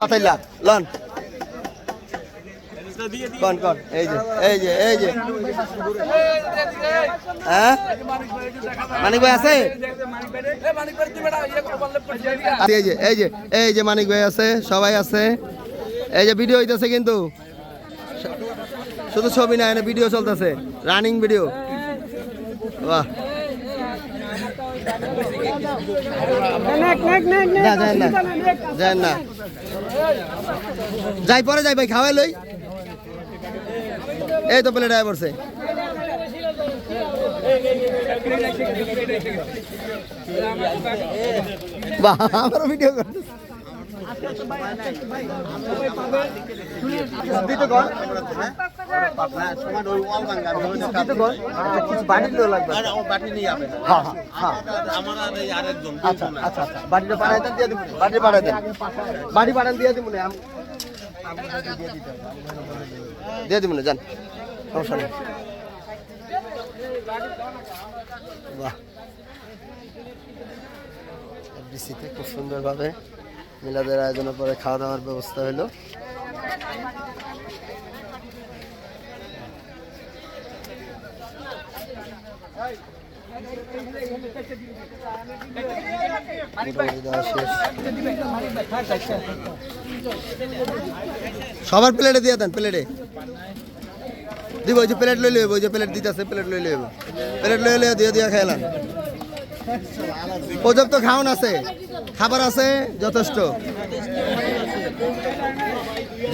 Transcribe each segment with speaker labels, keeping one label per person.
Speaker 1: পাতাইলা loan. কন কন এই যে এই যে এই যে। হ্যাঁ? মানিক ভাই আছে? এই যে এই যে এই যে মানিক ভাই আছে, সবাই আছে। এই যে ভিডিও হইতেছে কিন্তু। শুধু ছবি না ভিডিও চলতেছে। রানিং ভিডিও বাহ। না যাই পরে যাই ভাই খাওয়াই লই এই তো প্লেট আয় পড়ছে বাহ ভিডিও করতেছে হ্যাঁ বাড়িটা পাঠাই দেন দিয়ে দিব খুব সুন্দরভাবে মিলাদের আয়োজনের পরে খাওয়া দাওয়ার ব্যবস্থা হলো সবার প্লেটে দিয়ে দেন, প্লেটে। দিব, ওই যে প্লেট লই লইব, ওই যে প্লেট দিতেছে, প্লেট লই লইব। প্লেট লই লই দিয়ে দিয়া খাইলাম। পর্যাপ্ত খাওন আছে, খাবার আছে, যথেষ্ট।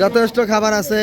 Speaker 1: যথেষ্ট খাবার আছে।